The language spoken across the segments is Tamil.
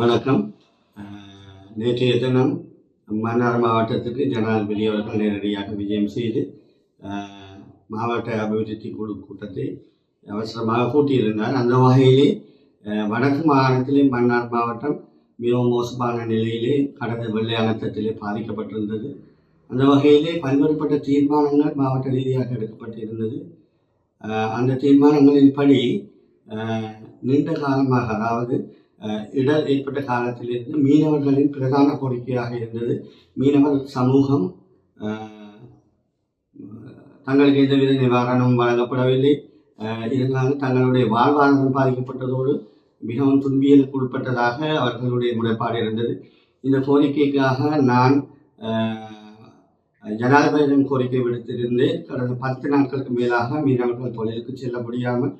வணக்கம். நேற்றைய தினம் மன்னார் மாவட்டத்துக்கு ஜனாதிபதி அவர்கள் நேரடியாக விஜயம் செய்து மாவட்ட அபிவிருத்தி குழு கூட்டத்தை அவசரமாக கூட்டியிருந்தார். அந்த வகையிலே வடக்கு மாகாணத்திலே மன்னார் மாவட்டம் மிகவும் மோசமான நிலையிலே கடந்த வெள்ளை அழுத்தத்திலே பாதிக்கப்பட்டிருந்தது. அந்த வகையிலே பல்வேறுபட்ட தீர்மானங்கள் மாவட்ட ரீதியாக எடுக்கப்பட்டிருந்தது. அந்த தீர்மானங்களின்படி நீண்ட காலமாக அதாவது இடர் ஏற்பட்ட காலத்திலிருந்து மீனவர்களின் பிரதான கோரிக்கையாக இருந்தது. மீனவர் சமூகம் தங்களுக்கு எந்தவித நிவாரணமும் வழங்கப்படவில்லை. இருந்தாலும் தங்களுடைய வாழ்வாதாரம் பாதிக்கப்பட்டதோடு மிகவும் துன்பியலுக்கு உட்பட்டதாக அவர்களுடைய முறைப்பாடு இருந்தது. இந்த கோரிக்கைக்காக நான் ஜனாதிபதியிடம் கோரிக்கை விடுத்திருந்தேன். கடந்த பத்து நாட்களுக்கு மேலாக மீனவர்கள் தொழிலுக்கு செல்ல முடியாமல்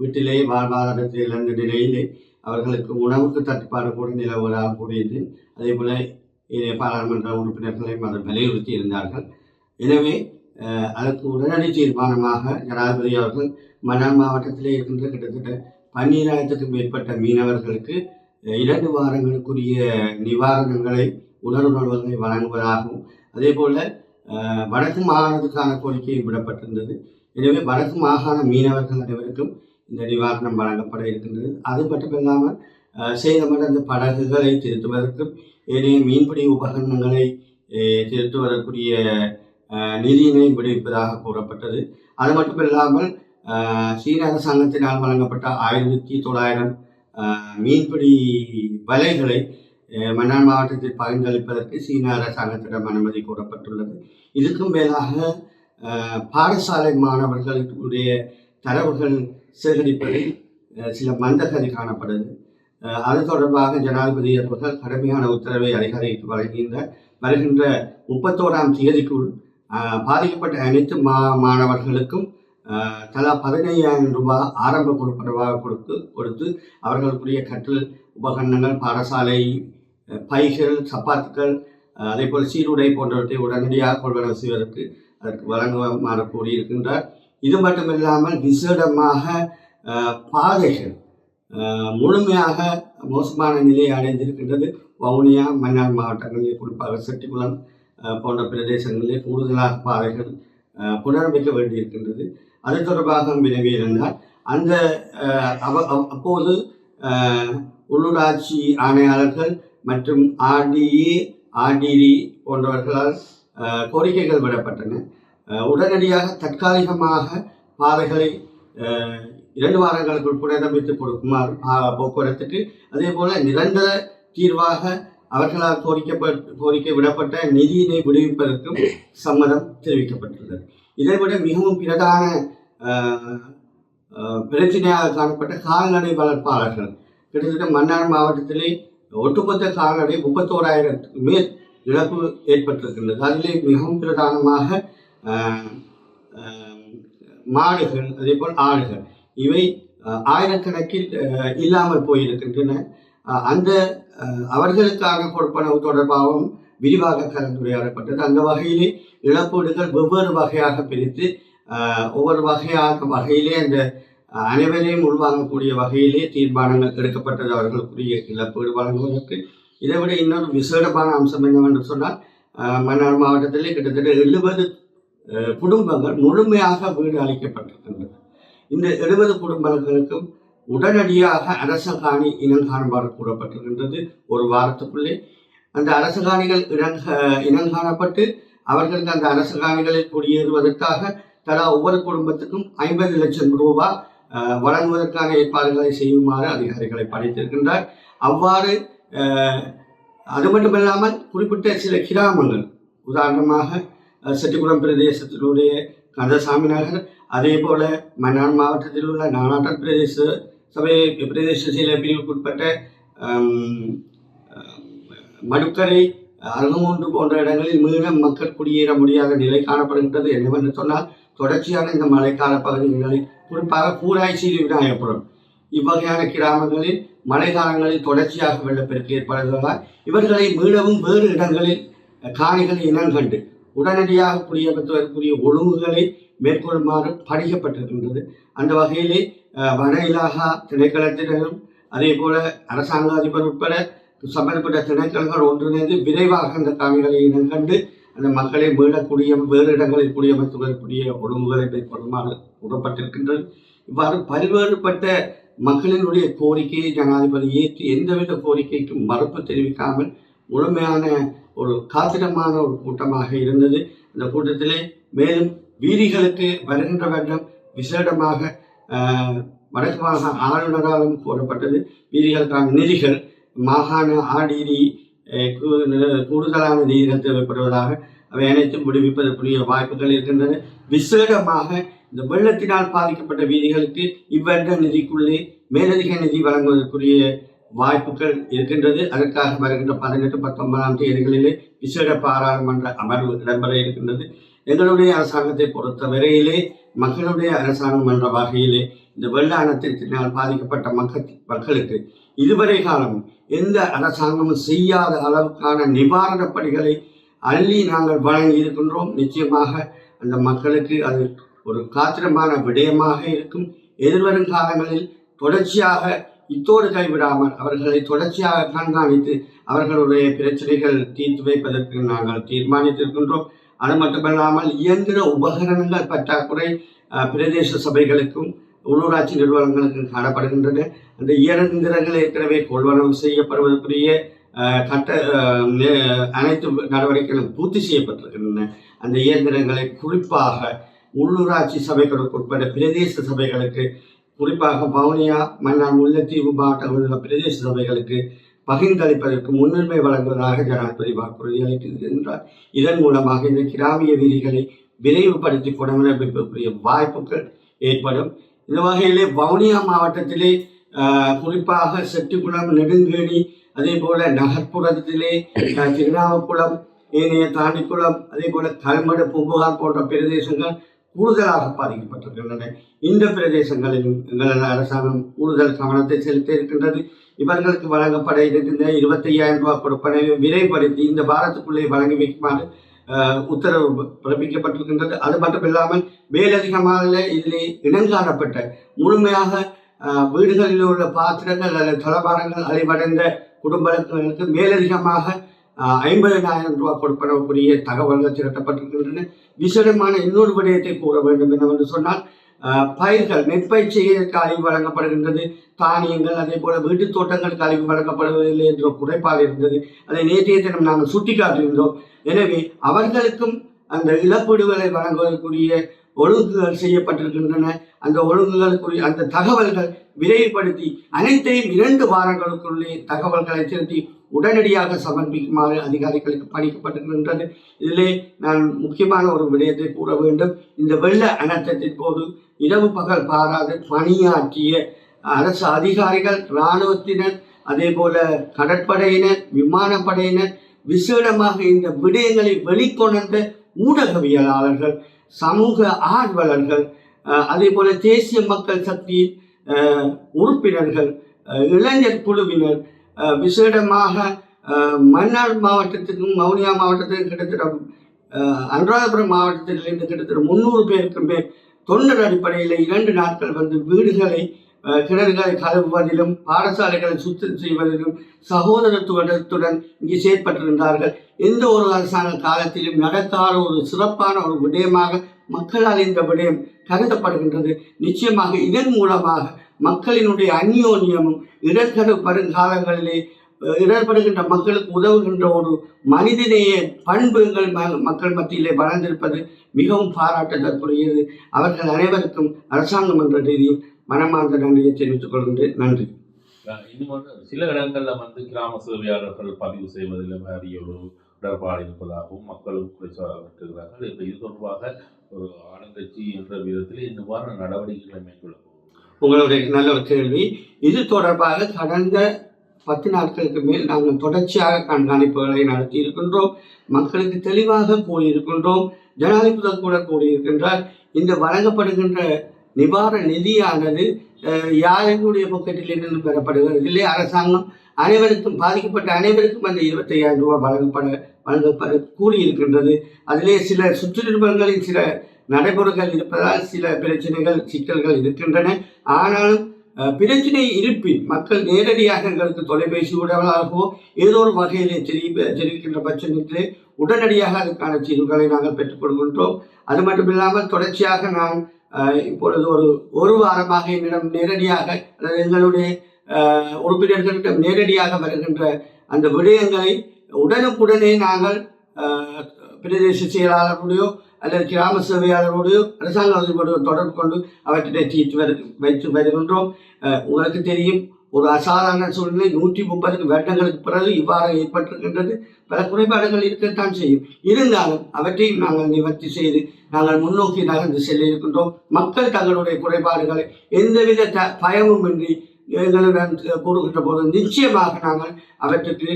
வீட்டிலே வாழ்வாதாரத்தை இழந்த நிலையிலே அவர்களுக்கு உணவுக்கு தட்டுப்பாடு கூட நிலவுவதாக கூடியது அதே போல பாராளுமன்ற உறுப்பினர்களையும் அதை வலியுறுத்தி இருந்தார்கள். எனவே அதற்கு உடனடி தீர்மானமாக ஜனாதிபதி அவர்கள் மன்னார் மாவட்டத்திலே இருக்கின்ற கிட்டத்தட்ட பன்னீராயிரத்துக்கும் மேற்பட்ட மீனவர்களுக்கு இரண்டு வாரங்களுக்குரிய நிவாரணங்களை உணர்வுணர்வுகளை வழங்குவதாகவும் அதே போல் வடக்கு மாகாணத்துக்கான கோரிக்கையும் விடப்பட்டிருந்தது. எனவே வடக்கு மாகாண மீனவர்கள் அனைவருக்கும் இந்த நிவாரணம் வழங்கப்பட இருக்கின்றது. அது மட்டுமில்லாமல் இல்லாமல் சேதமடைந்த படகுகளை திருத்துவதற்கும் ஏனைய மீன்பிடி உபகரணங்களை திருத்துவதற்குரிய நிதியினை விடுவிப்பதாக கூறப்பட்டது. அது மட்டும் இல்லாமல் சீன அரசாங்கத்தினால் வழங்கப்பட்ட ஆயிரத்தி தொள்ளாயிரம் மீன்பிடி வலைகளை மன்னார் மாவட்டத்தில் பகிர்ந்தளிப்பதற்கு சீன அரசாங்கத்திடம் அனுமதி கூறப்பட்டுள்ளது. இதுக்கும் மேலாக பாடசாலை மாணவர்களுடைய தரவுகள் சேகரிப்பதில் சில மந்தகதி காணப்படுது. அது தொடர்பாக ஜனாதிபதி அவர்கள் கடுமையான உத்தரவை அதிகாரிக்கு வழங்குகின்ற வருகின்ற முப்பத்தோராம் தேதிக்குள் பாதிக்கப்பட்ட அனைத்து மா மாணவர்களுக்கும் தலா பதினையாயிரம் ரூபாய் ஆரம்ப கொடுப்பனவாக கொடுத்து கொடுத்து அவர்களுக்குரிய கற்றல் உபகரணங்கள் பாடசாலை பைகள் சப்பாத்துக்கள் அதே போல் சீருடை போன்றவற்றை உடனடியாக கொள்வனவு செய்வதற்கு அதற்கு வழங்குமாறு கூறியிருக்கின்றார். இது மட்டுமில்லாமல் விசேடமாக பாதைகள் முழுமையாக மோசமான நிலையை அடைந்திருக்கின்றது. வவுனியா மன்னார் மாவட்டங்களில் குறிப்பாக செட்டிக்குளம் போன்ற பிரதேசங்களில் கூடுதலாக பாதைகள் புனரமைக்க வேண்டியிருக்கின்றது. அது தொடர்பாக வினவி அந்த அவ- அப்போது உள்ளூராட்சி ஆணையாளர்கள் மற்றும் ஆர்டிஏ ஆர்டிடி போன்றவர்களால் கோரிக்கைகள் விடப்பட்டன. உடனடியாக தற்காலிகமாக பாதைகளை இரண்டு வாரங்களுக்குள் புனரமைத்து கொடுக்குமாறு போக்குவரத்துக்கு. அதே போல நிரந்தர தீர்வாக அவர்களால் கோரிக்கப்பட்ட கோரிக்கை விடப்பட்ட நிதியினை விடுவிப்பதற்கும் சம்மதம் தெரிவிக்கப்பட்டுள்ளது. இதைவிட மிகவும் பிரதான பிரச்சனையாக காணப்பட்ட கால்நடை வளர்ப்பாளர்கள். கிட்டத்தட்ட மன்னார் மாவட்டத்திலே ஒட்டுமொத்த கால்நடை முப்பத்தோராயிரத்துக்கு மேல் இழப்பு ஏற்பட்டிருக்கின்றது. அதிலே மிகவும் பிரதானமாக மாடுகள் அதே போல் ஆடுகள். இவை ஆயிரக்கணக்கில் இல்லாமல் போயிருக்கின்றன. அந்த அவர்களுக்காக கொடுப்பனவு தொடர்பாகவும் விரிவாக கலந்துரையாடப்பட்டது. அந்த வகையிலே இழப்பீடுகள் வெவ்வேறு வகையாக பிரித்து ஒவ்வொரு வகையாக வகையிலே அந்த அனைவரையும் உள்வாங்கக்கூடிய வகையிலே தீர்மானங்கள் எடுக்கப்பட்டது. அவர்களுக்குரிய இழப்பீடு வழங்குவதற்கு. இதை விட இன்னொரு விசேடமான அம்சம் என்னவென்று சொன்னால் மன்னார் மாவட்டத்திலே கிட்டத்தட்ட எழுபது குடும்பங்கள் முழுமையாக வீடு அளிக்கப்பட்டிருக்கின்றன இந்த எழுபது குடும்பங்களுக்கும் உடனடியாக அரச காணி இனங்காணுமாறு கூறப்பட்டிருக்கின்றது. ஒரு வாரத்துக்குள்ளே அந்த அரச காணிகள் இனங்க இனங்காணப்பட்டு அவர்களுக்கு அந்த அரச காணிகளில் குடியேறுவதற்காக தலா ஒவ்வொரு குடும்பத்துக்கும் ஐம்பது லட்சம் ரூபாய் வழங்குவதற்கான ஏற்பாடுகளை செய்யுமாறு அதிகாரிகளை படைத்திருக்கின்றார். அவ்வாறு அது மட்டுமில்லாமல் குறிப்பிட்ட சில கிராமங்கள். உதாரணமாக அஹ், செட்டிக்குளம் பிரதேசத்தினுடைய கந்தசாமி நகர் அதே போல மன்னார் மாவட்டத்தில் உள்ள நானாட்டர் பிரதேச சபை பிரதேச சில பிரிவுக்குட்பட்ட மடுக்கரை அருகமூன்று போன்ற இடங்களில் மீண்டும் மக்கள் குடியேற முடியாத நிலை காணப்படுகின்றது என்னவென்று சொன்னால் தொடர்ச்சியான இந்த மழைக்கால பகுதிகளில் குறிப்பாக பூராய்ச்சீரி விநாயகபுரம் இவ்வகையான கிராமங்களில் மழைக்காலங்களில் தொடர்ச்சியாக வெள்ளப்பெருக்கு ஏற்படுவதால் இவர்களை மீளவும் வேறு இடங்களில் காய்கள் இனம் கண்டு உடனடியாக குடியமர்த்துவதற்குரிய ஒழுங்குகளை மேற்கொள்ளுமாறு படிக்கப்பட்டிருக்கின்றது. அந்த வகையிலே வன இலாகா திணைக்களத்தினரும் அதே போல அரசாங்க அதிபர் உட்பட சம்பந்தப்பட்ட திணைக்களங்கள் ஒன்றிணைந்து விரைவாக அந்த காவிகளை இனங்கண்டு அந்த மக்களை மீளக்கூடிய வேறு இடங்களில் குடியமர்த்துவதற்குரிய ஒழுங்குகளை மேற்கொள்ளுமாறு கூறப்பட்டிருக்கின்றது. இவ்வாறு பல்வேறுபட்ட மக்களினுடைய கோரிக்கையை ஜனாதிபதி ஏற்று எந்தவித கோரிக்கைக்கும் மறுப்பு தெரிவிக்காமல் முழுமையான ஒரு காத்திரமான ஒரு கூட்டமாக இருந்தது. இந்த கூட்டத்திலே மேலும் வீதிகளுக்கு வருகின்ற வருடம் விசேடமாக ஆஹ், வடக்கு மாகாண ஆளுநராலும் கூறப்பட்டது. வீதிகளுக்கான நிதிகள் மாகாண ஆடிடி கூடுதலான நிதிகள் தேவைப்படுவதாக அவை அனைத்தும் விடுவிப்பதற்குரிய வாய்ப்புகள் இருக்கின்றன. விசேடமாக இந்த வெள்ளத்தினால் பாதிக்கப்பட்ட வீதிகளுக்கு இவ்வருட நிதிக்குள்ளே மேலதிக நிதி வழங்குவதற்குரிய வாய்ப்புகள் இருக்கின்றது. அதற்காக வருகின்ற பதினெட்டு பத்தொன்பதாம் தேதிகளிலே விசேட பாராளுமன்ற அமர்வு இடம்பெற இருக்கின்றது. எங்களுடைய அரசாங்கத்தை பொறுத்த வரையிலே மக்களுடைய அரசாங்கம் என்ற வகையிலே இந்த வெள்ள அனர்த்தத்தினால் பாதிக்கப்பட்ட மக்கள் மக்களுக்கு இதுவரை காலம் எந்த அரசாங்கமும் செய்யாத அளவுக்கான நிவாரணப் பணிகளை அள்ளி நாங்கள் வழங்கி இருக்கின்றோம். நிச்சயமாக அந்த மக்களுக்கு அது ஒரு காத்திரமான விடயமாக இருக்கும். எதிர்வரும் காலங்களில் தொடர்ச்சியாக இத்தோடு கைவிடாமல் அவர்களை தொடர்ச்சியாக கண்காணித்து அவர்களுடைய பிரச்சனைகள் தீர்த்து வைப்பதற்கு நாங்கள் தீர்மானித்திருக்கின்றோம். அது மட்டுமல்லாமல் இயந்திர உபகரணங்கள் பற்றாக்குறை பிரதேச சபைகளுக்கும் உள்ளூராட்சி நிறுவனங்களுக்கும் காணப்படுகின்றன. அந்த இயந்திரங்கள் ஏற்கனவே கொள்வனவு செய்யப்படுவதற்குரிய கட்ட அனைத்து நடவடிக்கைகளும் பூர்த்தி செய்யப்பட்டிருக்கின்றன. அந்த இயந்திரங்களை குறிப்பாக உள்ளூராட்சி சபைகளுக்கு உட்பட பிரதேச சபைகளுக்கு குறிப்பாக வவுனியா மன்னார் முல்லைத்தீவு மாவட்டங்களில் உள்ள பிரதேச சபைகளுக்கு பகிர்ந்தளிப்பதற்கு முன்னுரிமை வழங்குவதாக ஜனாதிபதி வாக்குறுதி அளித்திருக்கின்றார் இதன் மூலமாக இந்த கிராமிய வீதிகளை விரைவுபடுத்தி புனரமைப்புக்குரிய வாய்ப்புகள் ஏற்படும். இந்த வகையிலே வவுனியா மாவட்டத்திலே குறிப்பாக செட்டிக்குளம் நெடுங்கேணி அதே போல நகர்ப்புறத்திலே திருநாவுக்குளம் ஏனைய தாண்டிக்குளம் அதே போல கல்மடு பூம்புகார் போன்ற பிரதேசங்கள் கூடுதலாக பாதிக்கப்பட்டிருக்கின்றன. இந்த பிரதேசங்களிலும் எங்களது அரசாங்கம் கூடுதல் கவனத்தை செலுத்த இருக்கின்றது. இவர்களுக்கு வழங்கப்பட இருக்கின்ற இருபத்தையாயிரம் ரூபாய் கொடுப்பனை விரைவுபடுத்தி இந்த வாரத்துக்குள்ளே வழங்கி வைக்குமாறு உத்தரவு பிறப்பிக்கப்பட்டிருக்கின்றது. அது மட்டும் இல்லாமல் மேலதிகமாக இதிலே இனங்காணப்பட்ட முழுமையாக வீடுகளில் உள்ள பாத்திரங்கள் அல்லது தளபாரங்கள் அழிவடைந்த குடும்பங்களுக்கு மேலதிகமாக ஐம்பதனாயிரம் ரூபாய் கொடுப்பனவுக்குரிய தகவல்கள் திரட்டப்பட்டிருக்கின்றன. விசேடமான இன்னொரு விடயத்தை கூற வேண்டும் என்னவென்று சொன்னால் பயிர்கள் நெற்பயிர் செய்வதற்கு அழிவு வழங்கப்படுகின்றது. தானியங்கள் அதே போல வீட்டு தோட்டங்களுக்கு அழிவு வழங்கப்படுவதில்லை என்ற குறைபாடு இருந்தது. அதை நேற்றைய தினம் நாங்கள் சுட்டிக்காட்டியிருந்தோம். எனவே அவர்களுக்கும் அந்த இழப்பீடுகளை வழங்குவதற்குரிய ஒழுங்குகள் செய்யப்பட்டிருக்கின்றன. அந்த ஒழுங்குகளுக்குரிய அந்த தகவல்கள் விரைவுபடுத்தி அனைத்தையும் இரண்டு வாரங்களுக்குள்ளே தகவல்களை திருத்தி உடனடியாக சமர்ப்பிக்குமாறு அதிகாரிகளுக்கு பணிக்கப்பட்டிருக்கின்றது. இதிலே நான் முக்கியமான ஒரு விடயத்தை கூற வேண்டும். இந்த வெள்ள அனர்த்தத்தின் போது இரவு பகல் பாராது பணியாற்றிய அரசு அதிகாரிகள் இராணுவத்தினர் அதே போல கடற்படையினர் விமானப்படையினர் விசேடமாக இந்த விடயங்களை வெளிக்கொணர்ந்த ஊடகவியலாளர்கள் சமூக ஆர்வலர்கள் அதே போல தேசிய மக்கள் சக்தி உறுப்பினர்கள் இளைஞர் குழுவினர் விசேடமாக மன்னார் மாவட்டத்துக்கும் மௌனியா மாவட்டத்துக்கும் கிட்டத்தட்ட அனுராதபுரம் மாவட்டத்திலிருந்து கிட்டத்தட்ட முந்நூறு பேருக்கு மேல் தொண்டர் அடிப்படையில் இரண்டு நாட்கள் வந்து வீடுகளை கிணறுகளை கழுவுவதிலும் பாடசாலைகளை சுத்தம் செய்வதிலும் சகோதரத்துவத்துடன் இங்கே செயற்பட்டிருந்தார்கள். எந்த ஒரு அரசாங்க காலத்திலும் நடக்காத ஒரு சிறப்பான ஒரு விடயமாக மக்களால் இந்த விடயம் கருதப்படுகின்றது. நிச்சயமாக இதன் மூலமாக மக்களினுடைய அந்யோன்யமும் இடர்கடு வருங்காலங்களிலே இடர்படுகின்ற மக்களுக்கு உதவுகின்ற ஒரு மனிதநேய பண்புகள் மக்கள் மத்தியிலே வளர்ந்திருப்பது மிகவும் பாராட்டுதற்குரியது. அவர்கள் அனைவருக்கும் அரசாங்கம் என்ற ரீதியில் மனமார்ந்த நன்றியை தெரிவித்துக் கொள்கின்றேன். நன்றி. இன்னும் சில இடங்களில் வந்து கிராம சேவையாளர்கள் பதிவு செய்வதில் பாரிய ஒரு இடர்பாடு இருப்பதாகவும் மக்களும் குறைச்சாட்டுகிறார்கள் இப்போ இது தொடர்பாக ஒரு ஆளுங்கட்சி என்ற விதத்தில் இவ்வாறான நடவடிக்கைகளை மேற்கொள்ளும். உங்களுடைய நல்ல ஒரு கேள்வி. இது தொடர்பாக கடந்த பத்து நாட்களுக்கு மேல் நாங்கள் தொடர்ச்சியாக கண்காணிப்புகளை நடத்தி இருக்கின்றோம் மக்களுக்கு தெளிவாக கூறியிருக்கின்றோம். ஜனாதிபதி கூட கூறியிருக்கின்றார். இந்த வழங்கப்படுகின்ற நிவாரண நிதியானது அஹ், யாருடைய பொக்கெட்டிலிருந்து பெறப்படுகிறது இல்லை அரசாங்கம் அனைவருக்கும் பாதிக்கப்பட்ட அனைவருக்கும் அந்த இருபத்தையாயிரம் ரூபாய் வழங்கப்பட வழங்கப்பட கூறியிருக்கின்றது. அதிலே சில சுற்று நிறுவனங்களின் சில நடைமுறைகள் இருப்பதால் சில பிரச்சனைகள் சிக்கல்கள் இருக்கின்றன. ஆனாலும் பிரச்சனை இருப்பின் மக்கள் நேரடியாக எங்களுக்கு தொலைபேசி ஊடகமாகவோ ஏதோ ஒரு வகையிலே தெரிய தெரிவிக்கின்ற பட்சத்திலே உடனடியாக அதுக்கான தீர்வுகளை நாங்கள் பெற்றுக்கொள்கின்றோம். அது மட்டும் இல்லாமல் தொடர்ச்சியாக நான் இப்பொழுது ஒரு ஒரு வாரமாக என்னிடம் நேரடியாக அல்லது எங்களுடைய உறுப்பினர்களிடம் நேரடியாக வருகின்ற அந்த விடயங்களை உடனுக்குடனே நாங்கள் பிரதேச செயலாளருடையோ அல்லது கிராம சேவையாளரோடு அரசாங்க அதிபரோடு தொடர்பு கொண்டு அவற்றினை தீர்த்து வரு வைத்து வருகின்றோம். உங்களுக்கு தெரியும் ஒரு அசாதாரண சூழ்நிலை நூற்றி முப்பது வருடங்களுக்கு பிறகு இவ்வாறு ஏற்பட்டிருக்கின்றது. பல குறைபாடுகள் இருக்கத்தான் செய்யும். இருந்தாலும் அவற்றையும் நாங்கள் நிவர்த்தி செய்து நாங்கள் முன்னோக்கி நகர்ந்து செல்ல இருக்கின்றோம். மக்கள் தங்களுடைய குறைபாடுகளை எந்தவித த பயமுமின்றி எங்களுடன் கூறுகின்ற போது நிச்சயமாக நாங்கள் அவற்றுக்கு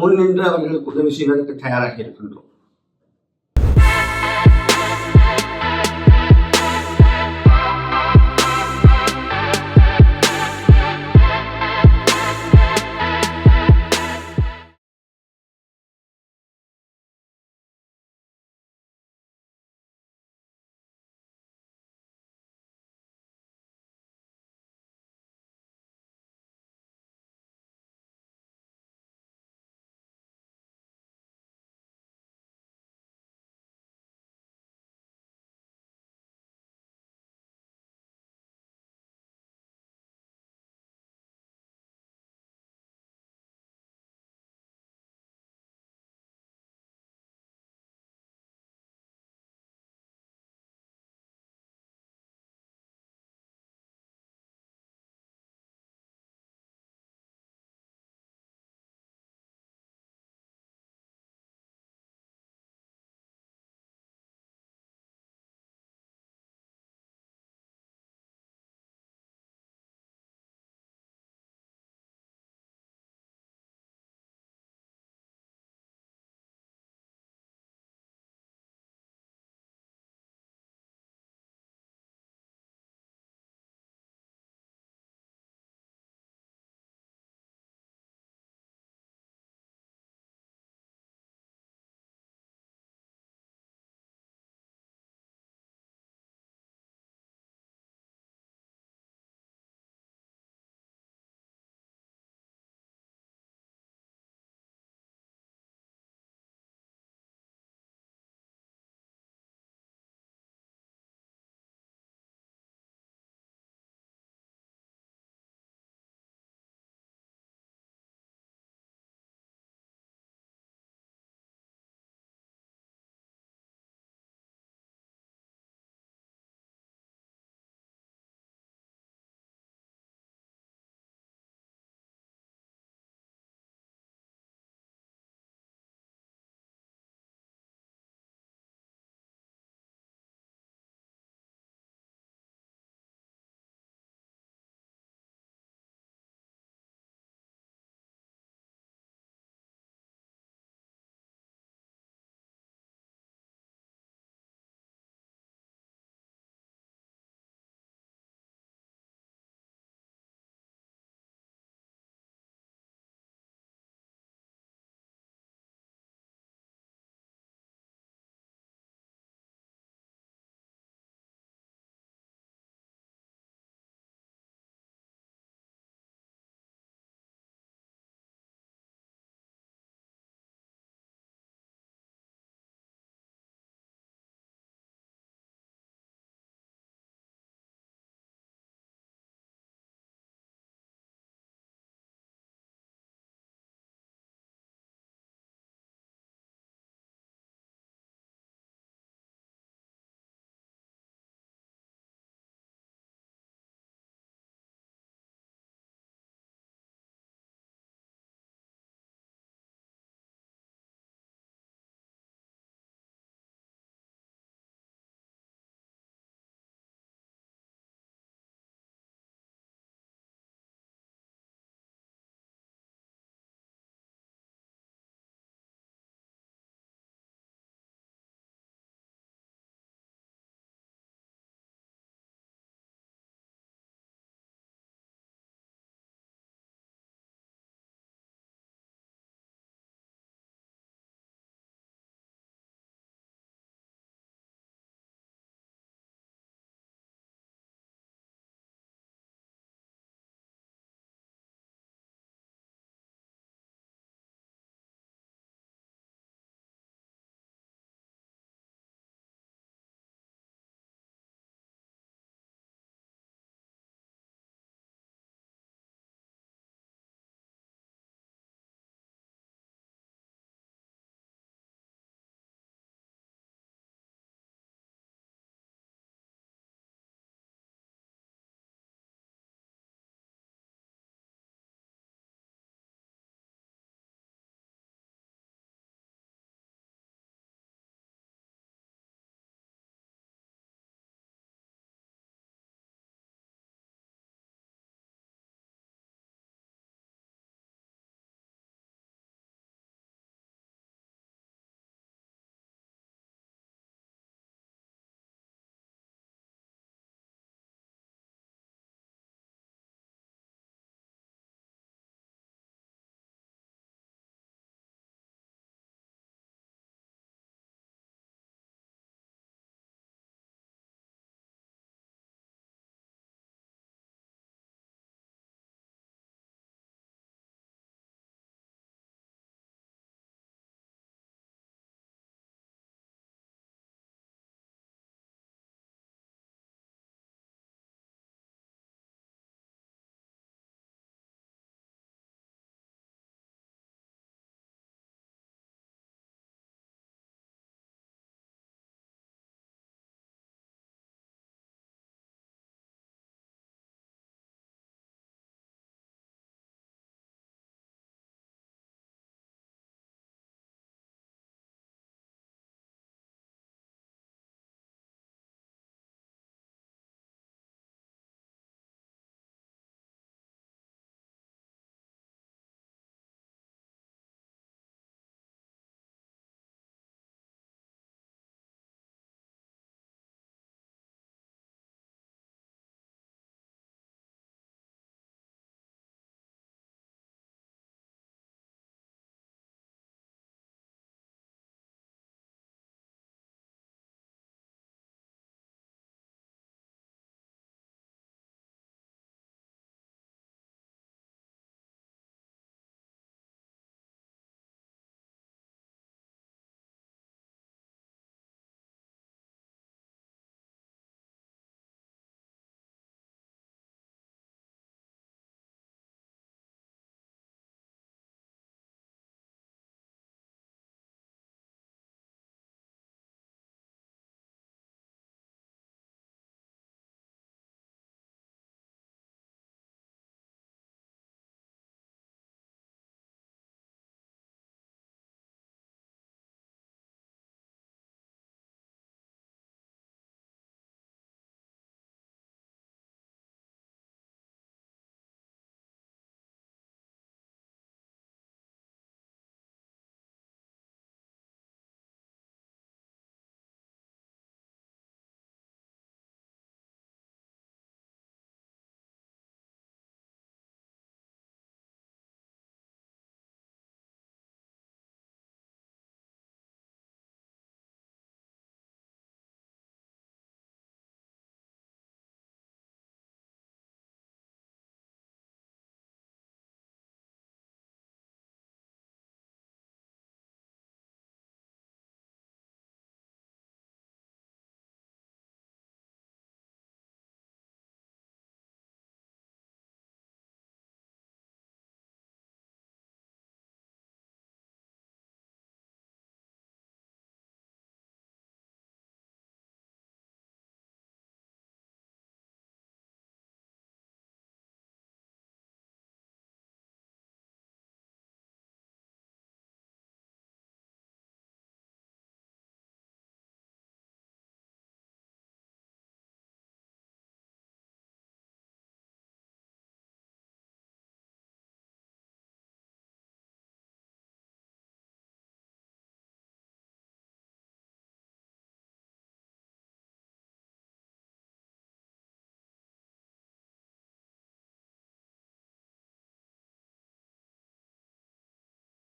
முன் முன்னின்று அவர்களுக்கு உதவி செய்வதற்கு தயாராக இருக்கின்றோம்.